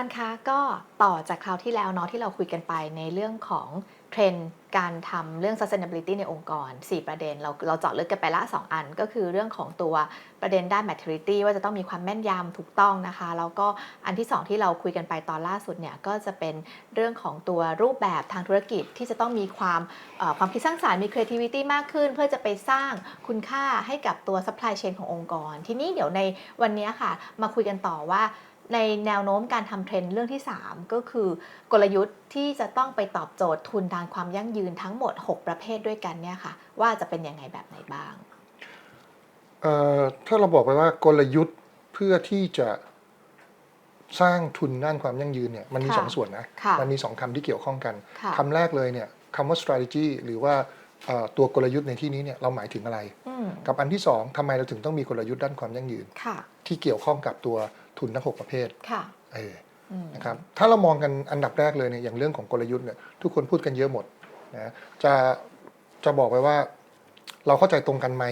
ารย์คะก็ต่อจากคราวที่แล้วเนาะที่เราคุยกันไปในเรื่องของเทรนด์การทำเรื่อง sustainability ในองค์กร 4 ประเด็น เราเราเจาะลึกกันไปละ 2 อัน ก็คือเรื่องของตัวประเด็นด้าน maturity ว่าจะต้องมีความแม่นยำถูกต้องนะคะ แล้วก็อันที่ 2 ที่เราคุยกันไปตอนล่าสุดเนี่ยก็จะเป็นเรื่องของตัวรูปแบบทางธุรกิจที่จะต้องมีความความคิดสร้างสารรค์มี creativity มากขึ้น เพื่อจะไปสร้างคุณค่าให้กับตัว supply chain ขององค์กร ทีนี้เดี๋ยวในวันนี้ค่ะ มาคุยกันต่อว่า ในแนวโน้มการทำเทรนด์เรื่องที่ 3 ก็คือกลยุทธ์ที่จะต้องไปตอบโจทย์ทุนทางความยั่งยืนทั้งหมด 6 ประเภทด้วยกันเนี่ยค่ะ ว่าจะเป็นยังไงแบบไหนบ้างเอ่อถ้าเราบอกไปว่ากลยุทธ์เพื่อที่จะสร้างทุนด้านความยั่งยืนเนี่ยมันมีค่ะสองส่วนนะค่ะมันมีสองคำที่เกี่ยวข้องกันค่ะคำแรกเลยเนี่ยคำว่า strategy หรือว่าเอ่อ ตัวกลยุทธ์ในที่นี้เนี่ยเราหมายถึงอะไรอืมกับอันที่สองทำไมเราถึงต้องมีกลยุทธ์ด้านความยั่งยืนค่ะที่เกี่ยวข้องกับตัวทุนทั้งหกประเภทค่ะเอออืมนะครับถ้าเรามองกันอันดับแรกเลยเนี่ยอย่างเรื่องของกลยุทธ์เนี่ยทุกคนพูดกันเยอะหมดนะจะจะบอกไปว่า เราเข้าใจตรงกันไหม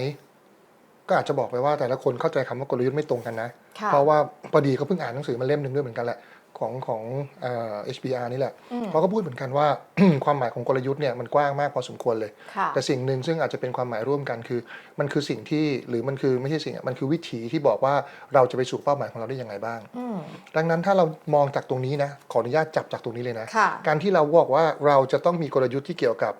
ก็อาจจะบอกไปว่าแต่ละคนเข้าใจคำว่ากลยุทธ์ไม่ตรงกันนะค่ะเพราะว่าพอดีก็เพิ่งอ่านหนังสือมาเล่มหนึ่งด้วยเหมือนกันแหละ ของของเอ่อ HBR นี่แหละอืม เขาก็พูดเหมือนกันว่า ความหมายของกลยุทธ์เนี่ยมันกว้างมากพอสมควรเลย ค่ะ แต่สิ่งหนึ่งซึ่งอาจจะเป็นความหมายร่วมกันคือ มันคือสิ่งที่หรือมันคือไม่ใช่สิ่งอะมันคือวิถีที่บอกว่าเราจะไปสู่เป้าหมายของเราได้ยังไงบ้าง อืม ดังนั้นถ้าเรามองจากตรงนี้นะขออนุญาตจับจากตรงนี้เลยนะ ค่ะ การที่เราบอกว่าเราจะต้องมีกลยุทธ์ที่เกี่ยวกับ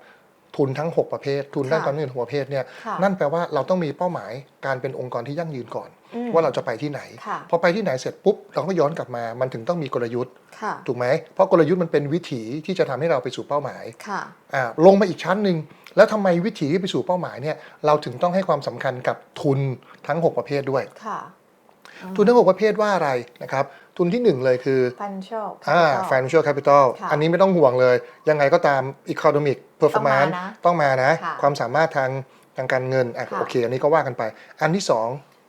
ทุนทั้ง 6 ประเภท ทุนด้านค่ะความยั่งยืนหกประเภทเนี่ยค่ะนั่นแปลว่าเราต้องมีเป้าหมายการเป็นองค์กรที่ยั่งยืนก่อนอืมว่าเราจะไปที่ไหนค่ะพอไปที่ไหนเสร็จปุ๊บเราก็ย้อนกลับมา มันถึงต้องมีกลยุทธ์ค่ะถูกไหมเพราะกลยุทธ์มันเป็นวิถีที่จะทำให้เราไปสู่เป้าหมายค่ะอ่าลงมาอีกชั้นหนึ่งแล้วทำไมวิถีที่ไปสู่เป้าหมายเนี่ยเราถึงต้องให้ความสำคัญกับทุนทั้ง 6 ประเภทด้วยค่ะ ทุนทั้ง6ประเภทว่าอะไรนะครับ ทุนที่หนึ่งเลยคือ financial อ่า capital financial capital ค่ะอันนี้ไม่ต้องห่วงเลย ยังไงก็ตาม economic performance ต้องมานะต้องมานะค่ะความสามารถทางทางการเงินอะค่ะโอเค อันนี้ก็ว่ากันไป อันที่สอง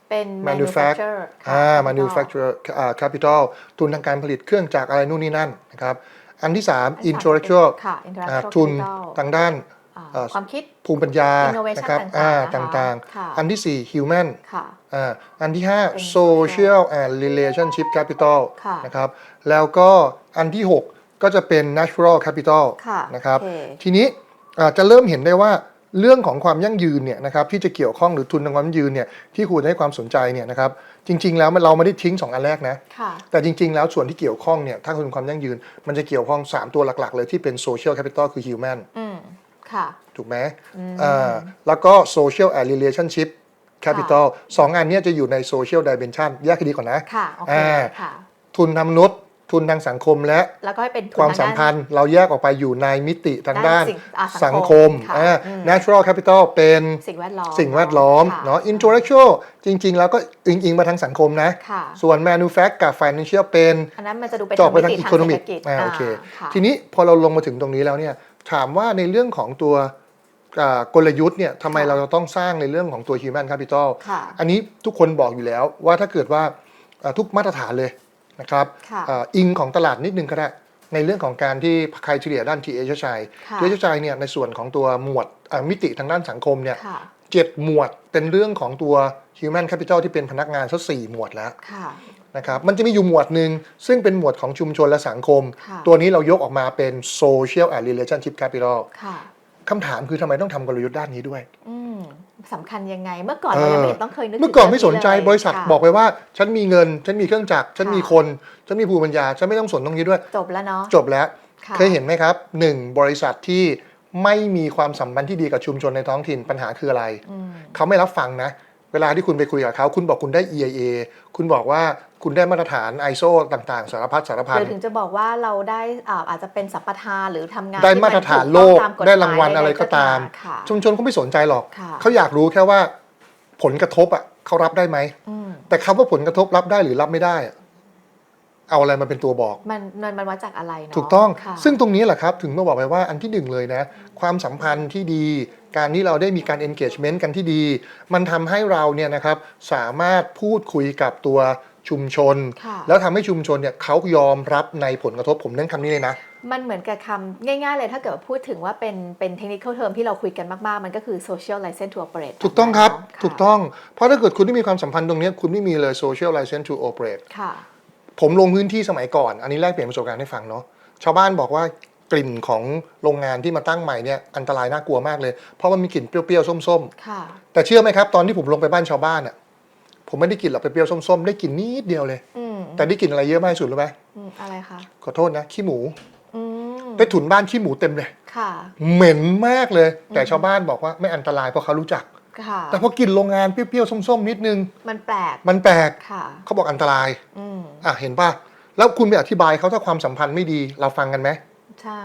เป็น manufacture manufacturer ค่ะอ่า capital manufacturer อ่า capital ทุนทางการผลิตเครื่องจักรอะไรนู่นนี่นั่นนะครับ อันที่สาม intellectual ค่ะอ่า intellectual ทุน capital ทางด้านอ่าเอ่อ ความคิดภูมิปัญญา innovation นะครับต่างๆอ่านะคะต่างค่ะๆอันที่สี่ human ค่ะอ่าอันที่เป็น5 social and relationship capital ค่ะนะครับแล้วก็อันที่ 6 ก็จะเป็น natural capital ค่ะนะครับโอเคทีนี้อ่าจะเริ่มเห็นได้ว่าเรื่องของความยั่งยืนเนี่ยนะครับที่จะเกี่ยวข้องหรือทุนทางความยั่งยืนเนี่ยที่ควรให้ความสนใจเนี่ยนะครับจริง ๆ แล้วมันเราไม่ได้ทิ้ง 2 อันแรกนะค่ะแต่จริง ๆ แล้วส่วนที่เกี่ยวข้องเนี่ยถ้าคุณความยั่งยืน มันจะเกี่ยวข้อง 3 ตัวหลัก ๆ เลยที่เป็น social capital คือ human อืมค่ะ ถูกไหมอืมอ่าแล้วก็ social and relationship capital สองอันเนี้ยจะอยู่ใน social dimension แยกให้ดีก่อนนะค่ะโอเคอ่าค่ะทุนทางมนุษย์ทุนทางสังคมและแล้วก็ให้เป็นทุนความทงสัมด้นพันธ์เราแยกออกไปอยู่ในมิติทางด้านด้านสิ่งอ่าสัสังงคคมมค่ะอ่าอืม natural capital เป็นสิ่งแวดล้อมสิ่งแวดล้อมค่เนาะ intellectual จริง ๆ แล้วก็อิงอิงมาทางสังคมนะค่ะส่วน manufact กับ financial เป็นอันนั้นมันจะดูเป็นเจาะไปทางมิติ economic เศรษฐกิจอ่าโอเคค่ะทีนี้พอเราลงมาถึงตรงนี้แล้วเนี่ย ถามว่าในเรื่องของตัวอ่ากลยุทธ์เนี่ยทำไมค่ะเราจะต้องสร้างในเรื่องของตัว human capital ค่ะอันนี้ทุกคนบอกอยู่แล้วว่าถ้าเกิดว่าอ่าทุกมาตรฐานเลยนะครับค่ะอ่าอิงของตลาดนิดนึงก็ได้ ในเรื่องของการที่ใครเฉลี่ยด้าน THI ค่ะ THI เนี่ยในส่วนของตัวหมวดอ่ามิติทางด้านสังคมเนี่ยค่ะเจ็ดหมวดเป็นเรื่องของตัว human capital ที่เป็นพนักงานสักสี่หมวดแล้วค่ะ นะครับมันจะมีอยู่หมวดหนึ่งซึ่งเป็นหมวดของชุมชนและสังคมค่ะตัวนี้เรายกออกมาเป็น social and relationship capital ค่ะคำถามคือทำไมต้องทำกลยุทธ์ด้านนี้ด้วยอืมสำคัญยังไง เมื่อก่อนเรายังไม่เห็นต้องเคยนึกเมื่อก่อนไม่สนใจถึงบริษัทเลยบอกไปว่า ฉันมีเงิน ฉันมีเครื่องจักรฉันค่ะมีคน ฉันมีภูมิปัญญา ฉันไม่ต้องสนตรงนี้ด้วย จบแล้วเนาะจบแล้วค่ะเคยเห็นไหมครับหนึ่งบริษัทที่ไม่มีความสัมพันธ์ที่ดีกับชุมชนในท้องถิ่นปัญหาคืออะไรอืมเขาไม่รับฟังนะ เวลาที่คุณไปคุยกับเขาคุณบอกคุณได้ EIA คุณบอกว่าคุณได้มาตรฐาน ISO ต่างๆ สารพัดสารพัหนรือถึงจะบอกว่าเราได้อ่าอาจจะเป็นสัมปทานหรือทำงานได้ที่มาตรฐานถูโลกต้องตมฎหมยได้รางวัลอะไรก็ตาม ค่ะ ชุมชนเขาไม่สนใจหรอก ค่ะ เขาอยากรู้แค่ว่าผลกระทบอะเขารับได้ไหม อืม แต่คำว่าผลกระทบรับได้หรือรับไม่ได้อะ เอาอะไรมาเป็นตัวบอก มันมันมันวัดจากอะไรเนาะถูกต้อง ค่ะซึ่งตรงนี้แหละครับ ถึงมาบอกไปว่าอันที่หนึ่งเลยนะ ความสัมพันธ์ที่ดี การที่เราได้มีการ engagement กันที่ดี มันทำให้เราเนี่ยนะครับสามารถพูดคุยกับตัวชุมชน ค่ะ แล้วทำให้ชุมชนเนี่ยเขายอมรับในผลกระทบผมเน้นคำนี้เลยนะ มันเหมือนกับคำง่ายๆเลยถ้าเกิดพูดถึงว่าเป็นเป็นเทคนิคเทอมที่เราคุยกันมากๆ มันก็คือ social license to operate ถูกต้องครับเนาะถูกต้อง เพราะถ้าเกิดคุณไม่มีความสัมพันธ์ตรงเนี้ยคุณไม่มีเลย social license to operate ค่ะ ผมลงพื้นที่สมัยก่อน อันนี้แลกเปลี่ยนประสบการณ์ให้ฟังเนาะชาวบ้านบอกว่ากลิ่นของโรงงานที่มาตั้งใหม่เนี่ยอันตรายน่ากลัวมากเลย เพราะมันมีกลิ่นเปรี้ยวๆส้มค่ะๆ แต่เชื่อไหมครับ ตอนที่ผมลงไปบ้านชาวบ้านอะผมไม่ได้กลิ่นหรอกเปรี้ยวๆส้มๆได้กลิ่นนิดเดียวเลย อืมแต่ได้กลิ่นอะไรเยอะมากที่สุดรู้ไหมอืมอะไรคะขอโทษนะขี้หมูอืมไปถุนบ้านขี้หมูเต็มเลย ค่ะ เหม็นมากเลย แต่ชาวบ้านบอกว่าไม่อันตรายเพราะเขารู้จัก ค่ะ แต่พอกินโรงงานเปรี้ยวๆส้มๆนิดนึง มันแปลกมันแปลกค่ะ เขาบอกอันตราย อืม อะเห็นป่ะ แล้วคุณไปอธิบายเขาถ้าความสัมพันธ์ไม่ดี เราฟังกันไหมใช่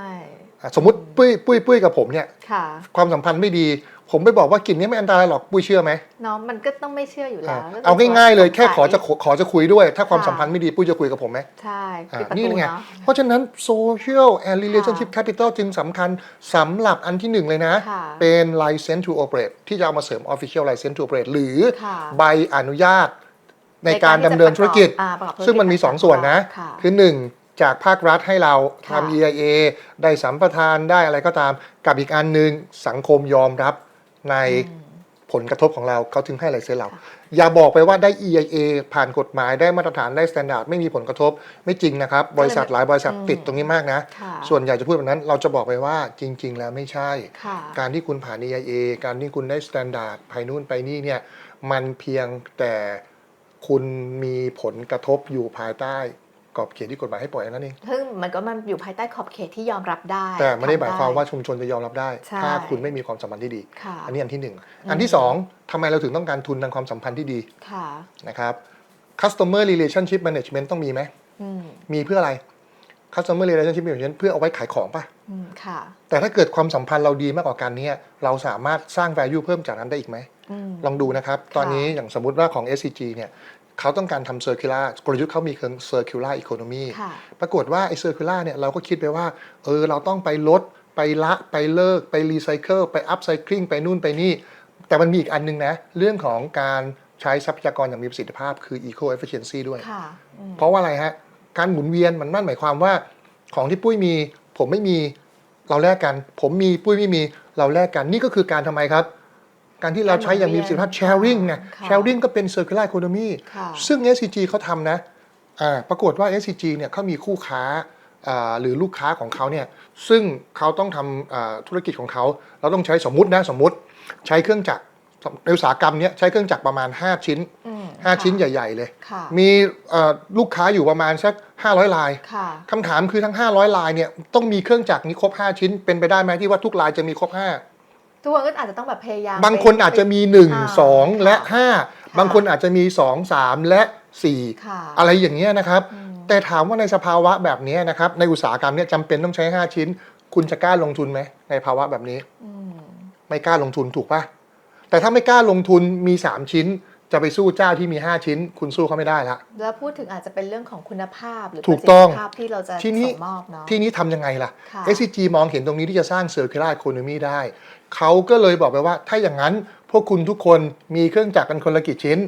อะสมมติปุ้ยปุ้ยปุ้ยกับผมเนี่ย ค่ะความสัมพันธ์ไม่ดี ผมไปบอกว่ากลิ่นนี้ไม่อันตรายหรอกปุ้ยเชื่อไหมเนาะมันก็ต้องไม่เชื่ออยู่อะแล้วเอาง่ายๆเลยแค่ขอจะสงขอขอจะคุยด้วย ถ้าความค่ะสัมพันธ์ไม่ดีปุ้ยจะคุยกับผมไหม ใช่อะปิดประนี่ตูไง เนาะ เพราะฉะนั้น social and relationship capital จึงสำคัญสำหรับอันที่หนึ่งเลยนะ ค่ะเป็น license to operate ที่จะเอามาเสริม official license to operate หรือค่ะ ใบอนุญาต ในการดำเนินธุรกิจ อ่าประกอบธุรกิจซึ่งมันมี 2 ส่วนนะ ค่ะคือ 1 จากภาครัฐให้เราค่ะทำ EIA ได้สัมปทานได้อะไรก็ตาม กับอีกอันหนึ่งสังคมยอมรับในอืมผลกระทบของเราเขาถึงให้ไลเซนส์เราค่ะอย่าบอกไปว่าได้ EIA ผ่านกฎหมายได้มาตรฐานได้ s t ต n d า r d ไม่มีผลกระทบไม่จริงนะครับ บริษัทหลายบริษัทอืม ติดตรงนี้มากนะ ค่ะส่วนใหญ่จะพูดแบบนั้น เราจะบอกไปว่าจริง ๆ แล้วไม่ใช่ ค่ะการที่คุณผ่าน EIA การที่คุณได้ s t ต n d า r d ไปนู่นไปนี่เนี่ยมันเพียงแต่ คุณมีผลกระทบอยู่ภายใต้กรอบเขตที่กฎหมายให้ปล่อยนั่นเองซึ่งมันก็มันอยู่ภายใต้ขอบเขตที่ยอมรับได้ แต่ไม่ได้หมายความว่าทำชุมชนจะยอมรับได้ใช่ถ้าคุณไม่มีความสัมพันธ์ที่ดีค่ะอันนี้อันที่หนึ่งอันที่สองทำไมเราถึงต้องการทุนทางความสัมพันธ์ที่ดีค่ะนะครับ customer relationship management ต้องมีไหมอืมมีเพื่ออะไร customer relationship management เพื่อเอาไว้ขายของป่ะอืมค่ะ แต่ถ้าเกิดความสัมพันธ์เราดีมากกว่ากันเนี่ยเราสามารถสร้าง value เพิ่มจากนั้นได้อีกไหมอืมลองดูนะครับ ตอนนี้อย่างสมมุติว่าของ SCG เนี่ยเขาต้องการทำ circular กลยุทธ์เขามีคือ circular economy ค่ะปรากฏว่าไอ้ circular เนี่ยเราก็คิดไปว่าเออเราต้องไปลด ไปละไปเลิก ไปรีไซเคิลไป upcycling ไปนู่นไปนี่ แต่มันมีอีกอันนึงนะ เรื่องของการใช้ทรัพยากรอย่างมีประสิทธิภาพคือ eco efficiency ด้วยค่ะอืมเพราะว่าอะไรฮะ การหมุนเวียนมันนั่นหมายความว่า ของที่ปุ้ยมี ผมไม่มีเราแลกกัน ผมมีปุ้ยไม่มีเราแลกกันนี่ก็คือการทำไมครับ การที่เราใช้อย่างมีประสิทธิภาพ sharing ไงค่ะ sharing ก็เป็น circular economy ค่ะซึ่ง SCG เขาทำนะอ่าปรากฏว่า SCG เนี่ยเขามีคู่ค้าอ่าหรือลูกค้าของเขาเนี่ยซึ่งเขาต้องทำอ่าธุรกิจของเขา เราต้องใช้สมมุตินะสมมุติใช้เครื่องจักร ในอุตสาหกรรมเนี้ยใช้เครื่องจักรประมาณ 5 ชิ้น อืม5ค่ะชิ้นใหญ่ๆเลย ค่ะมีเอ่อลูกค้าอยู่ประมาณสัก 500 ลายค่ะคำถามคือทั้ง 500 ลายเนี่ยต้องมีเครื่องจักรนี้ครบ 5 ชิ้น เป็นไปได้ไหมที่ว่าทุกลายจะมีครบทุกคนก็อาจจะต้องแบบพยายาม5บางคนอาจจะมี อ่า1 2 และค่ะ5บางคนอาจจะมี 2 3 และค่ะ4อะไรอย่างเงี้ยนะครับ อืมแต่ถามว่าในสภาวะแบบนี้นะครับในอุตสาหกรรมเนี่ยจำเป็นต้องใช้ 5 ชิ้น คุณจะกล้าลงทุนไหมในภาวะแบบนี้ อืม ไม่กล้าลงทุนถูกปะ แต่ถ้าไม่กล้าลงทุนมี 3 ชิ้น จะไปสู้เจ้าที่มี 5 ชิ้น คุณสู้เขาไม่ได้ละ แล้วพูดถึงอาจจะเป็นเรื่องของคุณภาพ หรือถูกต้องประสิทธิภาพที่เราจะทีนี้ส่งมอบเนาะที่นี้ทำยังไงล่ะค่ะ SCG มองเห็นตรงนี้ที่จะสร้าง circular economy ได้ เขาก็เลยบอกไปว่า ถ้าอย่างนั้นพวกคุณทุกคนมีเครื่องจักรกันคนละกี่ชิ้น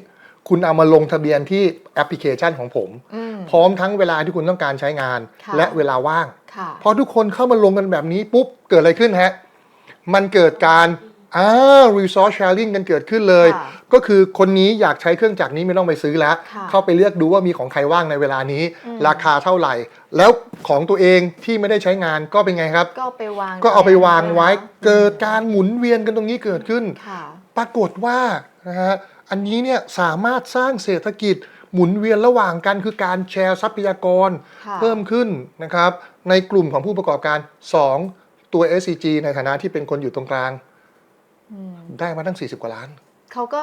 คุณเอามาลงทะเบียนที่แอปพลิเคชันของผมอืมพร้อมทั้งเวลาที่คุณต้องการใช้งานค่ะและเวลาว่างค่ะพอทุกคนเข้ามาลงกันแบบนี้ปุ๊บเกิดอะไรขึ้นฮะมันเกิดการ อ่า resource sharing กันเกิดขึ้นเลย ค่ะก็คือคนนี้อยากใช้เครื่องจักรนี้ไม่ต้องไปซื้อแล้ว ค่ะเข้าไปเลือกดูว่ามีของใครว่างในเวลานี้ อืม ราคาเท่าไหร่ แล้วของตัวเองที่ไม่ได้ใช้งานก็เป็นไงครับ ก็เอาไปวางก็เอาไปวางไว้แทนเกิดการหมุนเวียนกันตรงนี้เกิดขึ้น ค่ะ ปรากฏว่านะฮะอันนี้เนี่ยสามารถสร้างเศรษฐกิจหมุนเวียนระหว่างกันคือการแชร์ทรัพยากร ค่ะ เพิ่มขึ้นนะครับ ในกลุ่มของผู้ประกอบการ 2 ตัว SCG ในฐานะที่เป็นคนอยู่ตรงกลางอืม ได้มาตั้ง 40 กว่าล้าน เขาก็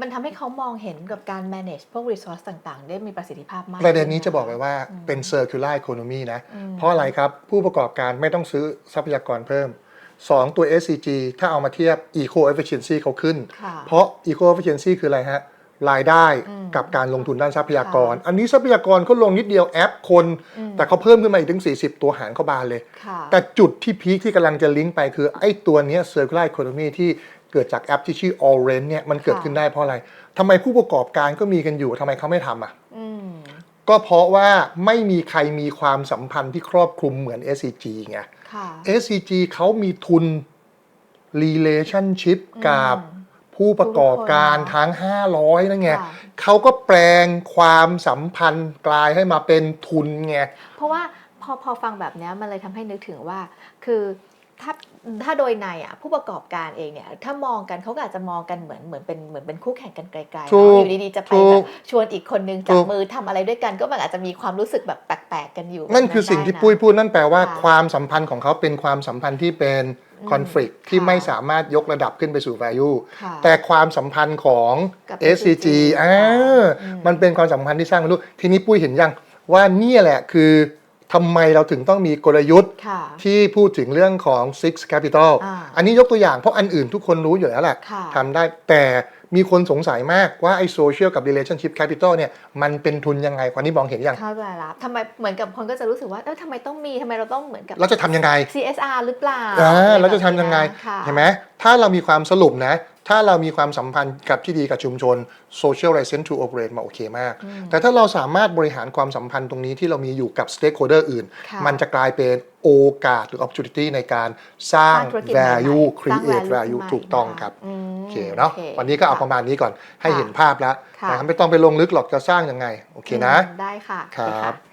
มันทำให้เขามองเห็นกับการ manage พวก resource ต่าง ๆ ได้มีประสิทธิภาพมาก ประเด็นนี้ขึ้จะบอกเลยว่าอืมเป็น circular economy นะอืมเพราะอะไรครับ ผู้ประกอบการไม่ต้องซื้อทรัพยากรเพิ่ม 2 ตัว SCG ถ้าเอามาเทียบ eco efficiency เขาขึ้นค่ะเพราะ eco efficiency คืออะไรฮะ รายได้อืมกับการลงทุนด้านทรัพยากรค่ะอันนี้ทรัพยากรเขาลงนิดเดียวแอปคนอืมแต่เขาเพิ่มขึ้นมาอีกถึง 40 ตัวหารเข้าบานเลยค่ะแต่จุดที่พีคที่กำลังจะลิงก์ไปคือ ไอ้ตัวเนี้ย circular economy ที่เกิดจากแอปที่ชื่อ Orange เนี่ยมันเกิดค่ะขึ้นได้เพราะอะไรทำไมผู้ประกอบการก็มีกันอยู่ทำไมเขาไม่ทำอะอืมก็เพราะว่าไม่มีใครมีความสัมพันธ์ที่ครอบคลุมเหมือน SCG ไงค่ะ SCG เขามีทุน relationship กับอืม ผู้ประกอบการทุกคนทั้ง 500 นั่นไงค่ะ เขาก็แปลงความสัมพันธ์กลายให้มาเป็นทุนไง เพราะว่าพอพอฟังแบบเนี้ยมันเลยทำให้นึกถึงว่า คือ ถ้าถ้าโดยในอะผู้ประกอบการเองเนี่ยถ้ามองกันเขาก็อาจจะมองกันเหมือนเหมือนเป็นเหมือนเป็นคู่แข่งกันไกลๆเนอะถูกอยู่ดีๆจะไปถูแบกบชวนอีกคนนึงจัถูบกมือทำอะไรด้วยกัน ก็มันอาจจะมีความรู้สึกแบบแปลกๆกันอยู่ นั่นคือสิ่งที่ได้ะปุ้ยพูดนั่นแปลว่าค่ะความสัมพันธ์ของเขาเป็นความสัมพันธ์ที่เป็นอืมคอน FLICT ที่ค่ะไม่สามารถยกระดับขึ้นไปสู่ value ค่ะแต่ความสัมพันธ์ของกับ SCG อ่าอืมมันเป็นความสัมพันธ์ที่สร้าง value ทีนี้ปุ้ยเห็นยังว่าเนี่ยแหละคือ ทำไมเราถึงต้องมีกลยุทธ์ค่ะ ที่พูดถึงเรื่องของ Six Capital อ่าอันนี้ยกตัวอย่างเพราะอันอื่นทุกคนรู้อยู่แล้วแหละค่ะ ทำได้แต่มีคนสงสัยมากว่าไอ้ Social กับ Relationship Capital เนี่ยมันเป็นทุนยังไงวันนี้มองเห็นยังเข้าใจแล้วทำไมเหมือนกับคนก็จะรู้สึกว่าเออทำไมต้องมีทำไมเราต้องเหมือนกับ เราจะทำยังไง CSR หรือเปล่าอ่าอไเราจะทำยังไงแบบนี้นค่ะ เห็นไหมถ้าเรามีความสรุปนะ ถ้าเรามีความสัมพันธ์กับที่ดีกับชุมชน social license to operate มาโอเคมากอืมแต่ถ้าเราสามารถบริหารความสัมพันธ์ตรงนี้ที่เรามีอยู่กับ stakeholder อื่นค่ะมันจะกลายเป็นโอกาสหรือ opportunity ในการสร้างธุรกิจใหม่ๆ value สร้าง create value value ใหม่ถูกต้องนะะครับอืมโอเคเนาะโอควันนี้ก็เอาค่ประมาณนี้ก่อนให้ค่ะเห็นภาพแล้วค่ะนะครับไม่ต้องไปลงลึกหรอกจะสร้างยังไง โอเคนะอืมได้ค่ะครัโอเคบ